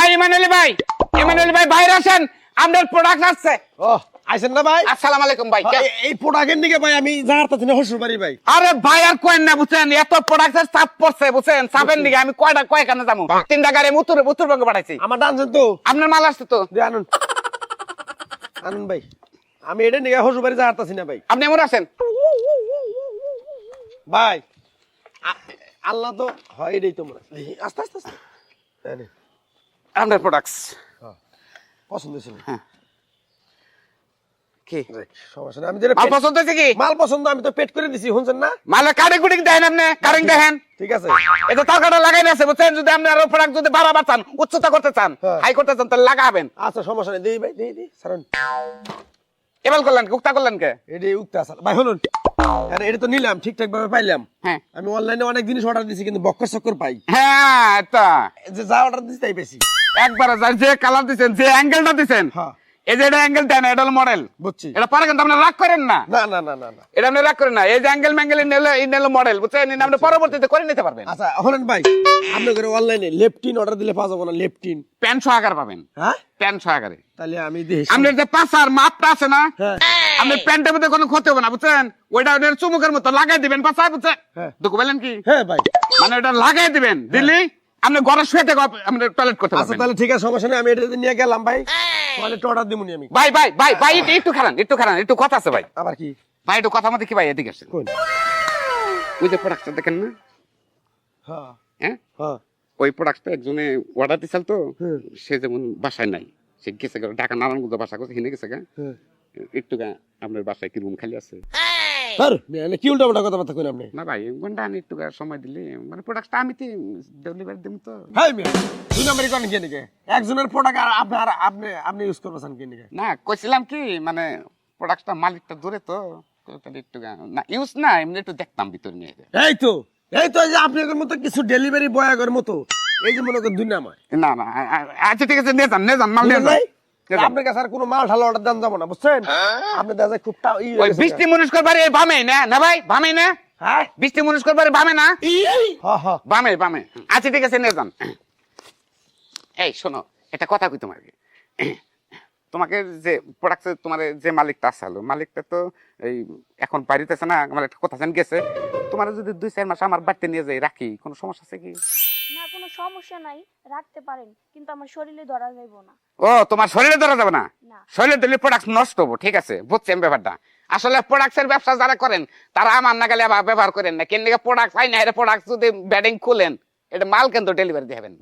এই ইমানুয়েল ভাই ইমানুয়েল ভাই বাইরে আসেন। আপনার প্রোডাক্ট আসছে। ও আইছেন না ভাই? আসসালামু আলাইকুম ভাই এই প্রোডাক্টের দিকে ভাই আমি জাহারতাছি না হসুর বাড়ি ভাই। আরে ভাই আর কয়েন না বুঝছেন? এত প্রোডাক্টের চাপ পড়ছে বুঝছেন? চাপের দিকে আমি কয়টা কয়খানে যাব? তিনটা গাড়ি উত্তর উত্তরবঙ্গে পাঠাইছি। আমার ডানছেন তো আপনার মাল আসছে তো? আনুন। আনুন ভাই। আমি এটা নিয়ে হসুর বাড়ি জাহারতাছি না ভাই। আপনি এমন আসেন ভাই আল্লাহ তো হয় এটাই তোমরা আস্তে আস্তে আস্তে। নে, আপনার প্রোডাক্টস হ্যাঁ, পছন্দ ছিল কি? সমস্যা আমি যেটা মাল পছন্দ হয়েছে কি? মাল পছন্দ আমি তো পেট করে দিছি শুনছেন না? মালে কারি কুটি দেখেন আপনি কারিং দেখেন। ঠিক আছে। এটা তরকাটা লাগাই আছে বুঝছেন? যদি আপনি আরও প্রোডাক্ট যদি বাড়াবার চান উচ্চতা করতে চান হ্যাঁ। হাই করতে চান তাহলে লাগাবেন। আচ্ছা সমস্যা নেই। দিই ভাই দিই দিই সারুন এবার করলেন উক্তা করলেন কে? উক্তা ভাই আরে এটা তো নিলাম ঠিকঠাক ভাবে পাইলাম। হ্যাঁ। আমি অনলাইনে অনেক জিনিস অর্ডার দিছি কিন্তু বক্কর চক্কর পাই। হ্যাঁ তা। যে যা অর্ডার দিছি তাই পেয়েছি একবার যার যে কালার দিছেন যে অ্যাঙ্গেলটা দিছেন হ্যাঁ। এই যে এটা অ্যাঙ্গেল দেন এটা মডেল বুঝছি। এটা পরে কিন্তু আপনি রাগ করেন না। না না না না এটা আপনি রাগ করেন না। এই যে অ্যাঙ্গেল ম্যাঙ্গেল নিলে এই নিলো মডেল বুঝছেন? এই আপনি পরবর্তীতে করে নিতে পারবেন। আচ্ছা হলেন ভাই অনলাইনে লেপটিন অর্ডার দিলে পাওয়া যাব না লেপটিন প্যান সহকার পাবেন। হ্যাঁ? প্যান সহকারে। তাহলে আমি দেখি আপনার যে পাশার মাপটা আছে না হ্যাঁ। আপনি প্যান্টের মধ্যে কোনো ক্ষতি হবে না বুঝছেন? ওইটা চুমুকের মতো লাগাই দিবেন পাশা বুঝছেন? হ্যাঁ। দুঃখ পেলেন কি? হ্যাঁ ভাই। মানে ওটা লাগাই দিবেন। দিল্লি আপনি ঘরে শুয়ে থেকে আপনি টয়লেট করতে আচ্ছা তাহলে ঠিক আছে সমস্যা নেই আমি এটা নিয়ে গেলাম ভাই তো অর্ডার দিবনি আমি। ভাই ভাই ভাই ভাই একটু- একটু খারান একটু খারান একটু কথা আছে ভাই। আবার কি? ভাই একটু কথা মতো কি ভাই এদিকে আসেন। ওই যে প্রোডাক্টটা দেখেন না? হ্যাঁ। হ্যাঁ? হ্যাঁ। ওই প্রোডাক্টটা একজনে অর্ডার দিছিল তো সে যেমন বাসায় নাই সে গেছে ঢাকা নারায়ণগঞ্জ বাসা করছে হিনে গেছে গা। হ্যাঁ। একটু আপনার বাসায় কি রুম খালি আছে? স্যার মেয়ে কি উল্টা পাল্টা কথাবার্তা কইন আপনি? না ভাই ঘণ্টা আনি একটু সময় দিলে মানে প্রোডাক্টটা আমি তো ডেলিভারি দিব তো। হ্যাঁ মেয়ে দুই নম্বরই করেন কে একজনের প্রোডাক্ট আর আপনি আর আপনি আপনি ইউজ করবেন কে না কইছিলাম কি মানে প্রোডাক্টটা মালিকটা দূরে তো তো তাহলে একটু না ইউজ না এমনি একটু দেখতাম ভিতরে নিয়ে এই তো এই তো যে আপনাদের মতো কিছু ডেলিভারি বয়াগের মতো এই যে মনে করেন দুই নাম না না আচ্ছা ঠিক আছে নিয়ে যান নিয়ে যান মাল নিয়ে নিয়ে যান। আপনার কাছে আর কোনো মাল ঢালা অর্ডার দেন যাব না বুঝছেন? আপনি দেখা যায় খুব হয়ে গেছে। বৃষ্টি মনুষ করবার এই বামে না? না ভাই বামে না? হ্যাঁ? বৃষ্টি মনুষ করবার বামে না? বামে বামে। আচ্ছা ঠিক আছে নিয়ে যান। এই শোনো একটা কথা কই তোমাকে। তোমাকে যে প্রোডাক্ট তোমার যে মালিকটা আসলো মালিকটা তো এই এখন বাড়িতেছে না আমার একটা কথা জান গেছে। তোমার যদি দুই চার মাস আমার বাড়িতে নিয়ে যাই রাখি কোনো সমস্যা আছে কি? না কোনো সমস্যা নাই রাখতে পারেন কিন্তু আমার শরীরে ধরা যাইব না। ও তোমার শরীরে ধরা যাবে না? শরীরে দিলে প্রোডাক্ট নষ্ট হব ঠিক আছে? বুঝছেন ব্যাপারটা। আসলে প্রোডাক্টের ব্যবসা যারা করেন তারা আমার না গেলে ব্যবহার করেন না। কেন প্রোডাক্ট হয় না প্রোডাক্ট যদি ব্যাডিং খুলেন এটা মাল কিন্তু ডেলিভারি দিয়ে হবেন।